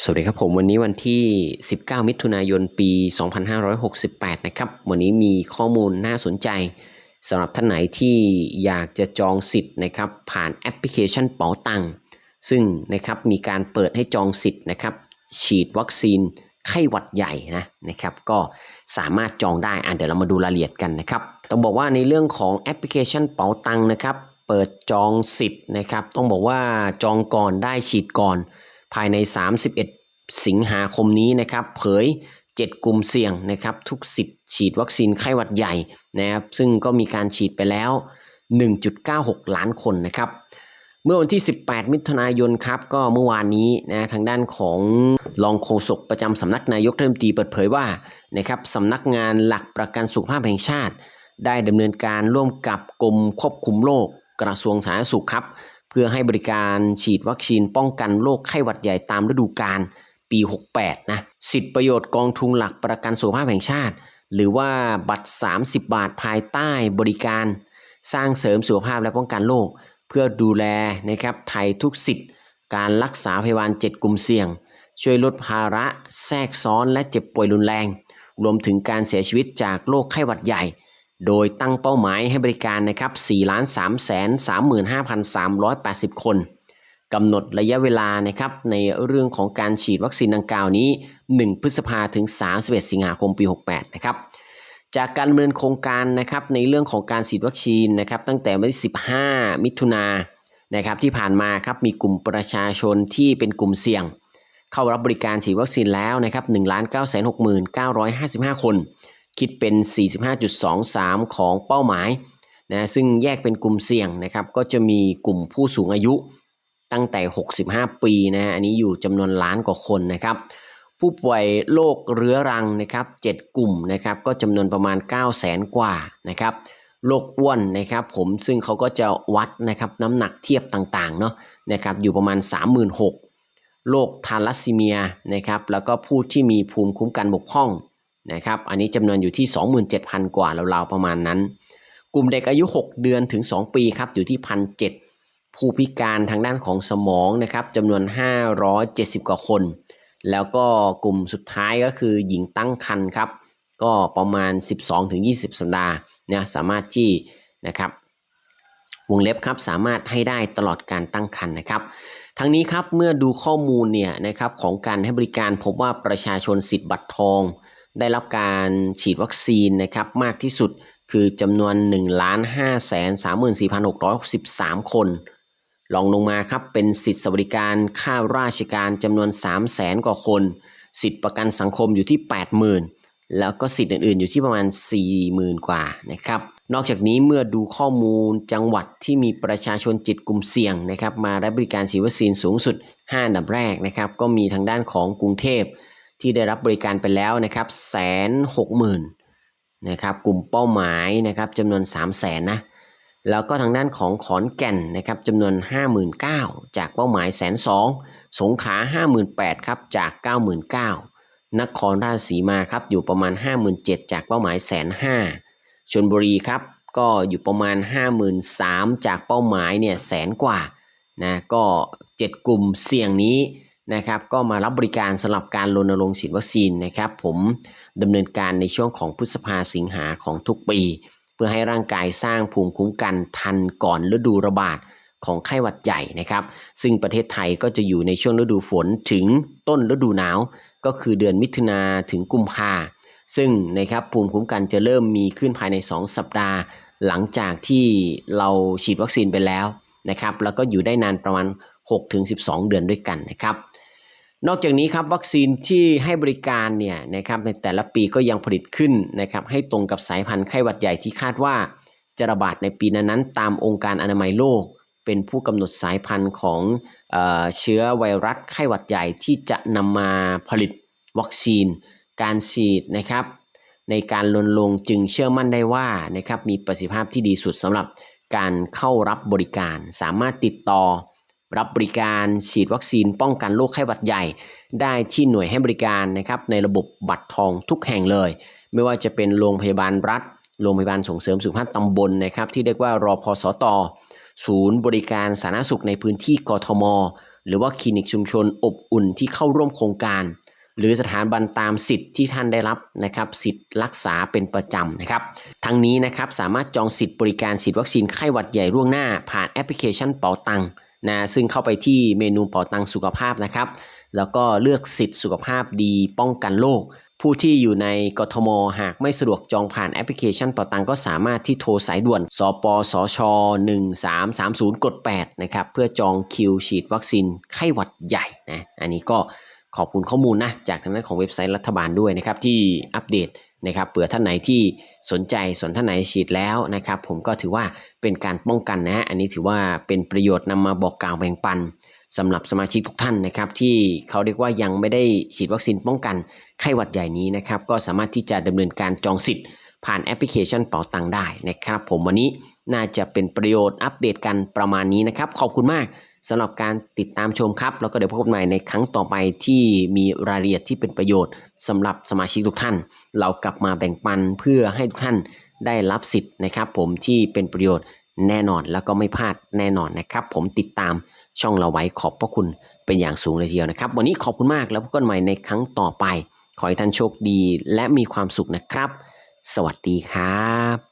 สวัสดีครับผมวันนี้วันที่ 19 มิถุนายนปี 2568 นะครับ วันนี้มีข้อมูลน่าสนใจสำหรับท่านไหนที่อยากจะจองสิทธิ์นะครับ ผ่านแอปพลิเคชันเป๋าตังซึ่งนะครับมีการเปิดให้จองสิทธิ์นะครับ ฉีดวัคซีนไข้หวัดใหญ่นะนะครับ ก็สามารถจองได้อะเดี๋ยวเรามาดูรายละเอียดกันนะครับ ต้องบอกว่าในเรื่องของแอปพลิเคชันเป๋าตังนะครับ เปิดจองสิทธิ์นะครับ ต้องบอกว่าจองก่อนได้ฉีดก่อน ภายใน 31 สิงหาคมนี้นะครับเผย 7 กลุ่มเสี่ยงนะครับทุกสิทธิ์ฉีดวัคซีนไข้หวัดใหญ่นะครับซึ่งก็มีการฉีดไปแล้ว 1.96 ล้านคนนะครับเมื่อวันที่ 18 มิถุนายนครับก็เมื่อวานนี้นะทางด้านของรองโฆษกประจำสำนักนายกรัฐมนตรีเปิดเผยว่านะครับสำนักงานหลักประกันสุขภาพแห่งชาติ ได้ดำเนินการร่วมกับกรมควบคุมโรคกระทรวงสาธารณสุขครับ เพื่อให้บริการฉีดวัคซีนป้องกันโรคไข้หวัดใหญ่ตามฤดูกาลปี 68 นะ สิทธิประโยชน์กองทุนหลักประกันสุขภาพแห่งชาติ หรือว่าบัตร 30 บาทภายใต้บริการ สร้างเสริมสุขภาพและป้องกันโรคเพื่อดูแลนะครับไทยทุกสิทธิ์ การรักษาพยาบาล 7 กลุ่มเสี่ยง ช่วยลดภาระแทรกซ้อนและเจ็บป่วยรุนแรง รวมถึงการเสียชีวิตจากโรคไข้หวัดใหญ่ โดยตั้งเป้าหมายให้บริการนะครับ4ล้าน3แสน35,380 คน กำหนดระยะเวลานะครับในเรื่องของการฉีดวัคซีนดังกล่าวนี้ 1 พฤษภาถึง 31 สิงหาคมปี 68 นะครับ จากการดำเนินโครงการนะครับในเรื่องของการฉีดวัคซีนนะครับตั้งแต่วันที่ 15 มิถุนานนะครับที่ผ่านมาครับมีกลุ่มประชาชนที่เป็นกลุ่มเสี่ยง เข้ารับบริการฉีดวัคซีนแล้วนะครับ1 9 6 9 5 5 คน คิดเป็น 45.23 ของเป้าหมายนะซึ่งแยกเป็นกลุ่มเสี่ยงนะครับ ก็จะมีกลุ่มผู้สูงอายุตั้งแต่ 65 ปีนะฮะอันนี้อยู่จำนวนล้านกว่าคนนะครับ ผู้ป่วยโรคเรื้อรังนะครับ 7 กลุ่มนะครับ ก็จำนวนประมาณ 9 0 0แสนกว่านะครับโรคอ้วนนะครับผมซึ่งเขาก็จะวัดนะครับน้ำหนักเทียบต่างๆเนาะนะครับอยู่ประมาณ 36,000โรคทาลัสซีเมียนะครับแล้วก็ผู้ที่มีภูมิคุ้มกันบกพร่อง นะครับ อันนี้จำนวนอยู่ที่ 27,000 กว่าเราวๆประมาณนั้น กลุ่มเด็กอายุ 6 เดือนถึง 2 ปีครับอยู่ที่ 1,700 ผู้พิการทางด้านของสมองนะครับจำนวน 570 กว่าคน แล้วก็กลุ่มสุดท้ายก็คือหญิงตั้งครรภ์ครับ ก็ประมาณ 12-20 สัปดาห์เนี่ยสามารถที่นะครับวงเล็บครับสามารถให้ได้ตลอดการตั้งครรภ์นะครับ ทั้งนี้ครับเมื่อดูข้อมูลเนี่ยนะครับของการให้บริการพบว่าประชาชนสิทธิ์บัตรทอง ได้รับการฉีดวัคซีนนะครับมากที่สุดคือจำนวน 1 5 3 4 6 6 3 คนลองลงมาครับเป็นสิทธิสวัสดิการค่าราชการจำนวน 3 0 0แสนกว่าคน สิทธิประกันสังคมอยู่ที่ 80,000 แล้วก็สิทธิ์อื่นๆ อยู่ที่ประมาณ 40,000 กว่านะครับนอกจากนี้เมื่อดูข้อมูลจังหวัดที่มีประชาชนจิตกลุ่มเสี่ยงนะครับมารับบริการฉีดวัคซีนสูงสุด 5 อันดับแรกนะครับก็มีทางด้านของกรุงเทพ ที่ได้รับบริการไปแล้วนะครับแสนหกหมื่นนะครับกลุ่มเป้าหมายนะครับจำนวน 3 0 0แสนนะแล้วก็ทางด้านของขอนแก่นนะครับจำนวน 59,000 จากเป้าหมายแสนสองสงขลา58,000ครับจาก 99,000นครราชสีมาครับอยู่ประมาณ 57,000 จากเป้าหมายแสนห้าชลบุรีครับก็อยู่ประมาณ 53,000 จากเป้าหมายเนี่ยแสนกว่านะก็ 7 กลุ่มเสี่ยงนี้ นะครับก็มารับบริการสำหรับการรณรงค์ฉีดวัคซีนนะครับ ผมดำเนินการในช่วงของพฤษภาสิงหาของทุกปี เพื่อให้ร่างกายสร้างภูมิคุ้มกันทันก่อนฤดูระบาดของไข้หวัดใหญ่นะครับ ซึ่งประเทศไทยก็จะอยู่ในช่วงฤดูฝนถึงต้นฤดูหนาว ก็คือเดือนมิถุนาถึงกุมภาซึ่งนะครับภูมิคุ้มกันจะเริ่มมีขึ้นภายใน 2 สัปดาห์ หลังจากที่เราฉีดวัคซีนไปแล้วนะครับ แล้วก็อยู่ได้นานประมาณ 6-12 เดือนด้วยกันนะครับ นอกจากนี้ครับวัคซีนที่ให้บริการเนี่ยนะครับในแต่ละปีก็ยังผลิตขึ้นนะครับให้ตรงกับสายพันธุ์ไข้หวัดใหญ่ที่คาดว่าจะระบาดในปีนั้นๆ ตามองค์การอนามัยโลก เป็นผู้กำหนดสายพันธุ์ของเออเชื้อไวรัสไข้หวัดใหญ่ที่จะนำมาผลิตวัคซีน การฉีดนะครับในการลนลงจึงเชื่อมั่นได้ว่านะครับมีประสิทธิภาพที่ดีสุดสำหรับการเข้ารับบริการ สามารถติดต่อ รับบริการฉีดวัคซีนป้องกันโรคไข้หวัดใหญ่ ได้ที่หน่วยให้บริการนะครับในระบบบัตรทองทุกแห่งเลย ไม่ว่าจะเป็นโรงพยาบาลรัฐ โรงพยาบาลส่งเสริมสุขภาพตำบลนะครับที่เรียกว่ารอพสตศูนย์บริการสาธารณสุขในพื้นที่กทม หรือว่าคลินิกชุมชนอบอุ่นที่เข้าร่วมโครงการ หรือสถานบันตามสิทธิ์ที่ท่านได้รับนะครับสิทธิ์รักษาเป็นประจำนะครับทั้งนี้นะครับสามารถจองสิทธิ์บริการฉีดวัคซีนไข้หวัดใหญ่ล่วงหน้า ผ่านแอปพลิเคชันเป๋าตัง นะซึ่งเข้าไปที่เมนูเป๋าตังสุขภาพนะครับ แล้วก็เลือกสิทธิ์สุขภาพดีป้องกันโรคผู้ที่อยู่ในกทม หากไม่สะดวกจองผ่านแอปพลิเคชันเป๋าตังก็สามารถที่โทรสายด่วน สปสช 1330 กด 8 นะครับ เพื่อจองคิวฉีดวัคซีนไข้หวัดใหญ่นะ อันนี้ก็ ขอบคุณข้อมูลนะจากทางด้านของเว็บไซต์รัฐบาลด้วยนะครับที่อัปเดตนะครับเผื่อท่านไหนที่สนใจส่วนท่านไหนฉีดแล้วนะครับ ผมก็ถือว่าเป็นการป้องกันนะฮะอันนี้ถือว่าเป็นประโยชน์นำมาบอกกล่าวแบ่งปันสำหรับสมาชิกทุกท่านนะครับ ที่เขาเรียกว่ายังไม่ได้ฉีดวัคซีนป้องกันไข้หวัดใหญ่นี้นะครับ ก็สามารถที่จะดำเนินการจองสิทธิ์ผ่านแอปพลิเคชันเป๋าตังได้นะครับ ผมวันนี้ น่าจะเป็นประโยชน์อัปเดตกันประมาณนี้นะครับ ขอบคุณมากสำหรับการติดตามชมครับ แล้วก็เดี๋ยวพบกันใหม่ในครั้งต่อไปที่มีรายละเอียดที่เป็นประโยชน์สำหรับสมาชิกทุกท่าน เรากลับมาแบ่งปันเพื่อให้ทุกท่านได้รับสิทธิ์นะครับ ผมที่เป็นประโยชน์แน่นอนแล้วก็ไม่พลาดแน่นอนนะครับ ผมติดตามช่องเราไว้ขอบพระคุณเป็นอย่างสูงเลยทีเดียวนะครับ วันนี้ขอบคุณมากแล้วพบกันใหม่ในครั้งต่อไป ขอให้ท่านโชคดีและมีความสุขนะครับ สวัสดีครับ